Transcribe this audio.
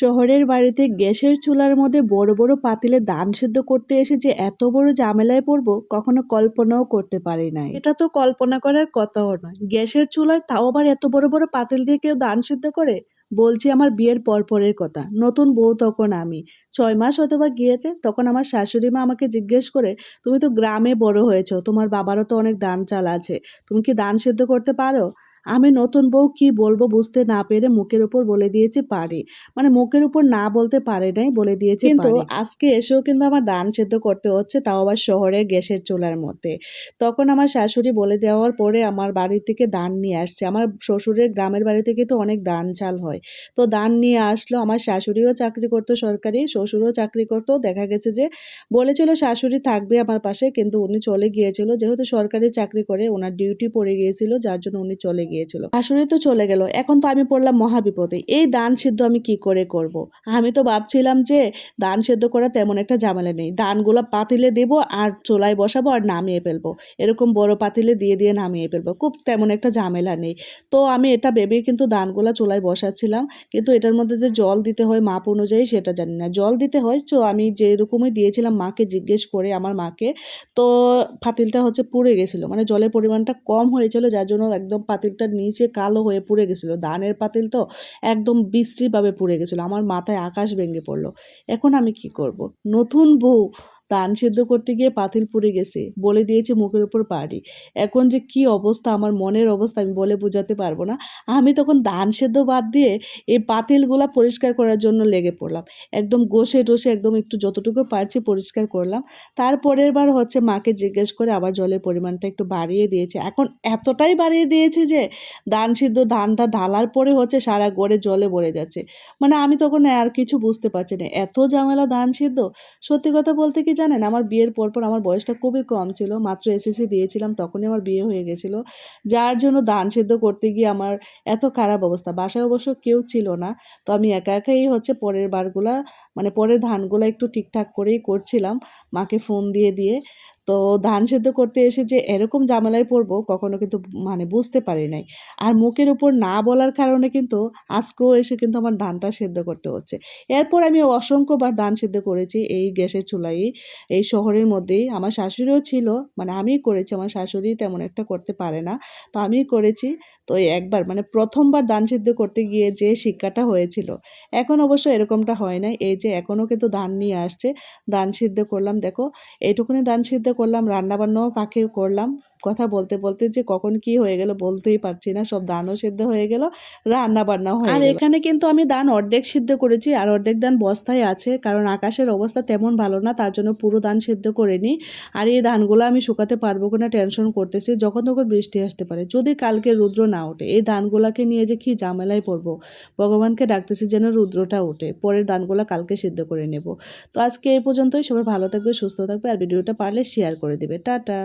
শহরের বাড়িতে গ্যাসের চুলার মধ্যে বড় বড় পাতিলে দান সেদ্ধ করতে এসে যে এত বড় ঝামেলায় পড়ব, কখনো কল্পনাও করতে পারি নাই। এটা তো কল্পনা করার কথাও নয়। গ্যাসের চুলায় তাও আবার এত বড় বড় পাতিল দিয়ে কেউ দান সেদ্ধ করে? বলছি আমার বিয়ের পরপরের কথা। নতুন বউ তখন আমি। ছয় মাস অথবা গিয়েছে, তখন আমার শাশুড়ি মা আমাকে জিজ্ঞেস করে, তুমি তো গ্রামে বড় হয়েছো, তোমার বাবারও তো অনেক ধান চাল আছে। তুমি কি ধান সেদ্ধ করতে পারো? আমি নতুন বউ কি বলব বুঝতে না পেরে মুখের উপর বলে দিয়েছে পারে। মানে মুখের উপর না বলতে পারে নাই বলে দিয়েছে কিন্তু আজকে এসেও কিন্তু আমার দান সেদ্ধ করতে হচ্ছে তাও আবার শহরের গ্যাসের চুলার মধ্যে। তখন আমার শাশুড়ি বলে দেওয়ার পরে আমার বাড়ি থেকে দান নিয়ে আসছে। আমার শ্বশুরের গ্রামের বাড়ি থেকে তো অনেক ধান চাল হয়। তো দান নিয়ে আসলো আমার শাশুড়িও চাকরি করতো সরকারি শ্বশুরও চাকরি করতো। দেখা গেছে যে বলেছিল শাশুড়ি থাকবে আমার পাশে কিন্তু উনি চলে গিয়েছিল। যেহেতু সরকারি চাকরি করে ওনার ডিউটি পড়ে গিয়েছিল যার জন্য উনি চলে গিয়েছিল। শাশুড়ি তো চলে গেল। এখন তো আমি পড়লাম মহাবিপদে। এই দান সিদ্ধ আমি কি করে করব। আমি তো ভাবছিলাম যে দান সেদ্ধ করা তেমন একটা ঝামেলা নেই। দানগুলো পাতিলে দেবো আর চোলায় বসাবো আর নামিয়ে ফেলব। এরকম বড় পাতিলে দিয়ে দিয়ে নামিয়ে ফেলব। খুব তেমন একটা ঝামেলা নেই। তো আমি এটা ভেবেই কিন্তু দানগুলা চোলায় বসাচ্ছিলাম। কিন্তু এটার মধ্যে যে জল দিতে হয় মাপ অনুযায়ী সেটা জানি না। জল দিতে হয়, তো আমি যেরকমই দিয়েছিলাম মাকে জিজ্ঞেস করে আমার মাকে, তো পাতিলটা হচ্ছে পুড়ে গেছিল। মানে জলের পরিমাণটা কম হয়েছিল, যার জন্য একদম পাতিলটা নিচে কালো হয়ে পুড়ে গেছিল। দানের পাতিল তো একদম বিশ্রীভাবে পুড়ে গেছিল। আমার মাথায় আকাশ ভেঙে পড়ল। এখন আমি কি করব? নতুন বউ ধান সিদ্ধ করতে গিয়ে পাতিল পুড়ে গেছে। বলে দিয়েছে মুখের উপর পাড়ি এখন যে কি অবস্থা, আমার মনের অবস্থা, আমি বলে বোঝাতে পারব না। আমি তখন ধান সেদ্ধ বাদ দিয়ে এই পাতিলগুলা পরিষ্কার করার জন্য লেগে পড়লাম। একদম গোসে টোসে একদম একটু যতটুকু পারছি পরিষ্কার করলাম। তারপরের বার হচ্ছে মাকে জিজ্ঞেস করে আবার জলের পরিমাণটা একটু বাড়িয়ে দিয়েছে। এখন এতটাই বাড়িয়ে দিয়েছে যে ধান সিদ্ধ, ধানটা ঢালার পরে হচ্ছে সারা গড়ে জলে ভরে যাচ্ছে। মানে আমি তখন আর কিছু বুঝতে পারছি না। এত ঝামেলা ধান সিদ্ধ? সত্যি কথা বলতে কি জানেন, আমার বিয়ের পরপর আমার বয়সটা খুবই কম ছিল। মাত্র এসএসসি দিয়েছিলাম, তখনই আমার বিয়ে হয়ে গেছিল। যার জন্য ধান সেদ্ধ করতে গিয়ে আমার এত খারাপ অবস্থা। বাসায় অবশ্য কেউ ছিল না, তো আমি একা একাই হচ্ছে পরের বারগুলা মানে পরের ধানগুলো একটু ঠিকঠাক করেই করছিলাম। মাকে ফোন দিয়ে দিয়ে তো ধান সেদ্ধ করতে এসে যে এরকম জামেলায় পড়ব, কখনো কিন্তু মানে বুঝতে পারি নাই। আর মুখের উপর না বলার কারণে কিন্তু আজকেও এসে কিন্তু আমার ধানটা সেদ্ধ করতে হচ্ছে। এরপর আমি অসংখ্যবার ধান সেদ্ধ করেছি এই গ্যাসের চুলাই এই শহরের মধ্যেই আমার শাশুড়িও ছিল মানে আমিই করেছি, আমার শাশুড়ি তেমন একটা করতে পারে না। তো আমিই করেছি। তো একবার মানে প্রথমবার ধান সিদ্ধ করতে গিয়ে যে শিক্ষাটা হয়েছিল, এখন অবশ্য এরকমটা হয় না এই যে এখনও কিন্তু ধান নিয়ে আসছে, ধান সিদ্ধ করলাম। দেখো, এইটুকুনি ধান সিদ্ধ করলাম রান্নাবান্নাও পাখি করলাম। কথা বলতে বলতে যে কখন কি হয়ে গেল বলতেই পারছি না। সব দানও সিদ্ধ হয়ে গেল রান্না বান্নাও হয়ে আর এখানে কিন্তু আমি দান অর্ধেক সিদ্ধ করেছি আর অর্ধেক দান বস্তায় আছে কারণ আকাশের অবস্থা তেমন ভালো না তার জন্য পুরো দান সিদ্ধ করে নিই। আর এই ধানগুলো আমি শুকাতে পারব কিনা টেনশন করতেছি যখন তখন বৃষ্টি আসতে পারে। যদি কালকে রুদ্র না ওঠে এই ধানগুলাকে নিয়ে যে কি ঝামেলায় পড়ব? ভগবানকে ডাকতেছি যেন রুদ্রটা ওঠে পরের ধানগুলো কালকে সিদ্ধ করে নেব। তো আজকে এই পর্যন্তই সবাই ভালো থাকবে সুস্থ থাকবে আর ভিডিওটা পারলে শেয়ার করে দিবে। টাটা!